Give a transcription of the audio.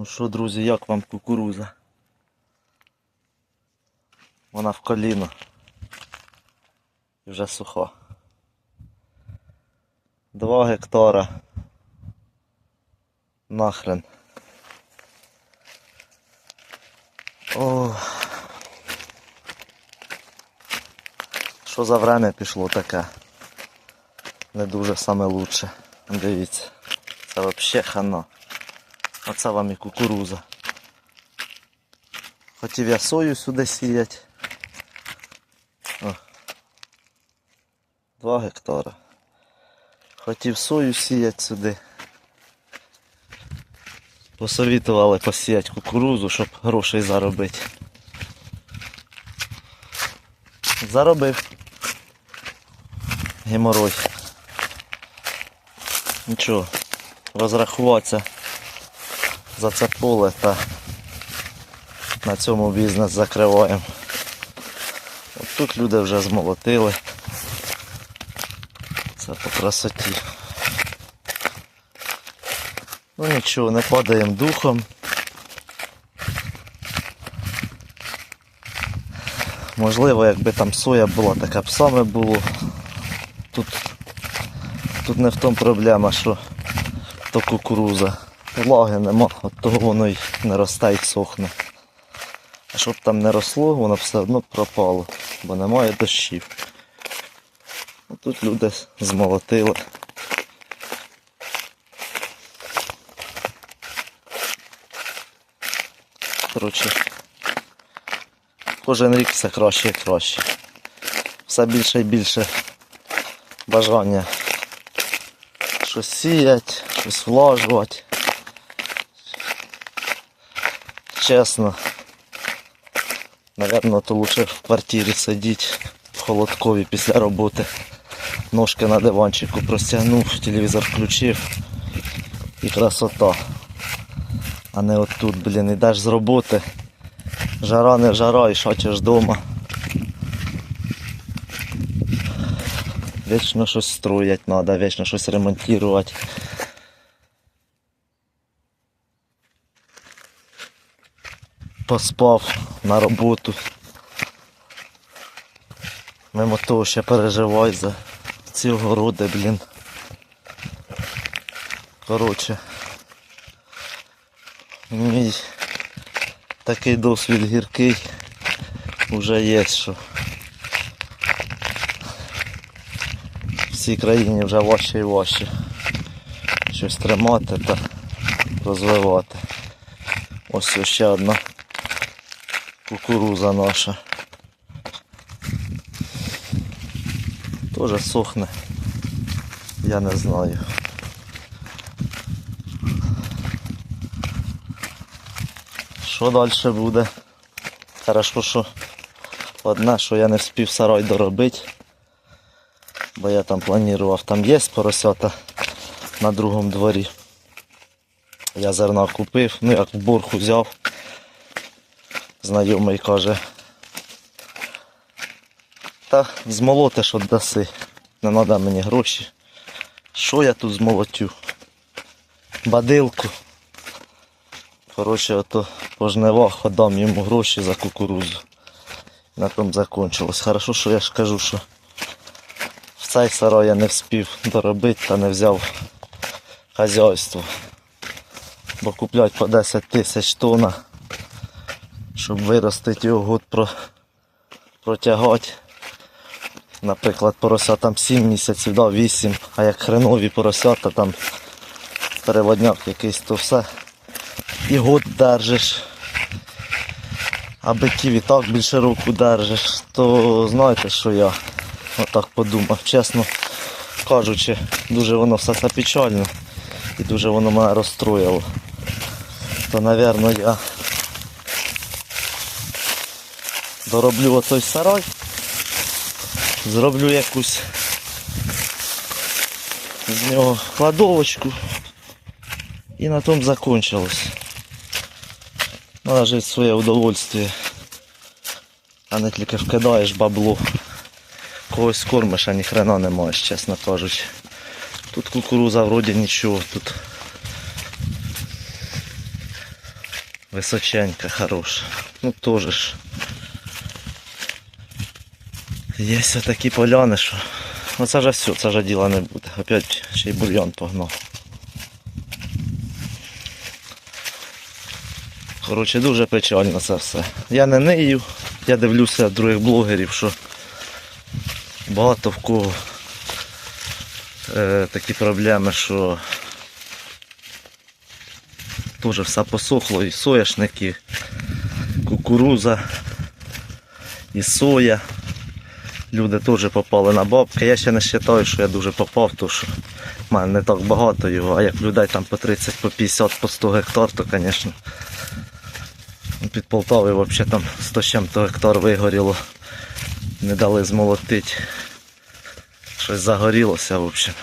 Ну що, друзі, як вам кукуруза? Вона в коліно. І вже суха. Два гектара. Нахрен. О. Що за время пішло таке? Не дуже саме лучше. Дивіться. Це взагалі хана. Оце вам і кукуруза. Хотів я сою сюди сіяти. О. Два гектара. Хотів сою сіяти сюди. Посовітували посіяти кукурузу, щоб грошей заробити. Заробив. Геморой. Нічого, розрахуватися за це поле та на цьому бізнес закриваємо. От тут люди вже змолотили. Це по красоті. Ну нічого, не падаємо духом. Можливо, якби там соя була, така б саме було. Тут, тут не в тому проблема, що то кукуруза. Влаги нема, от того воно й не росте і сохне. А щоб там не росло, воно все одно пропало, бо немає дощів. А Тут люди змолотили. Коротше, кожен рік все краще і краще. Все більше і більше бажання щось сіяти, щось влажувати. Чесно. Наверно, то лучше в квартирі сидіти в холодкові після роботи. Ножки на диванчику простягнув, телевізор включив і красота. А не от тут, блін, ідеш з роботи. Жара не жара і шачеш вдома. Вічно щось строять треба, вічно щось ремонтувати. Поспав на роботу. Мимо того ще переживай за ці огороди, блін. Коротше. Мій такий досвід гіркий вже є, що в цій країні вже важче і важче щось тримати та розвивати. Ось ще одна кукуруза наша. Тоже сохне. Я не знаю. Що далі буде? Хорошо, що одне, що я не встиг сарай доробити. Бо я там планував, там є поросята на другому дворі. Я зерна купив, ну як в борг взяв. Знайомий каже. Та змолотиш даси. Не треба мені гроші. Що я тут змолотю? Бадилку. Коротше, ото по жнивах отдам йому гроші за кукурузу. На тому закончилось. Хорошо, що я ж кажу, що в цей сарай я не вспів доробити та не взяв хазяйство. Бо куплять по 10 тисяч тонн, щоб виростити його про... протягати. Наприклад, порося там 7 місяців, да, 8, а як хренові поросята там переводняк якийсь, то все. І год держиш. А биків і так більше року держиш, то знаєте, що я отак подумав. Чесно кажучи, дуже воно все це печально і дуже воно мене розстроїло. То, напевно, я дороблю отой сарай, зроблю якусь з нього кладовочку і на тому закончилось. Надо жити в своє удовольствие, а не тільки вкидаєш бабло. Когось кормиш, а ні хрена не маєш, чесно кажучи. Тут кукуруза вроді нічого, тут Височенька, хороша. Ну теж ж. Є такі поляни, що. Ну це вже все, це вже діла не буде. Опять ще й бульйон погнав. Коротше, дуже печально це все. Я не нею, я дивлюся других блогерів, що багато в кого е, такі проблеми, що теж все посохло, і соняшник, і кукуруза, і соя. Люди теж попали на бабки. Я ще не вважаю, що я дуже попав, тому що в мене не так багато його, а як людей там по 30, по 50, по 100 гектар, то, звісно, під Полтавою взагалі там 100 з чим-то гектар вигоріло. Не дали змолотити. Щось загорілося, в общем.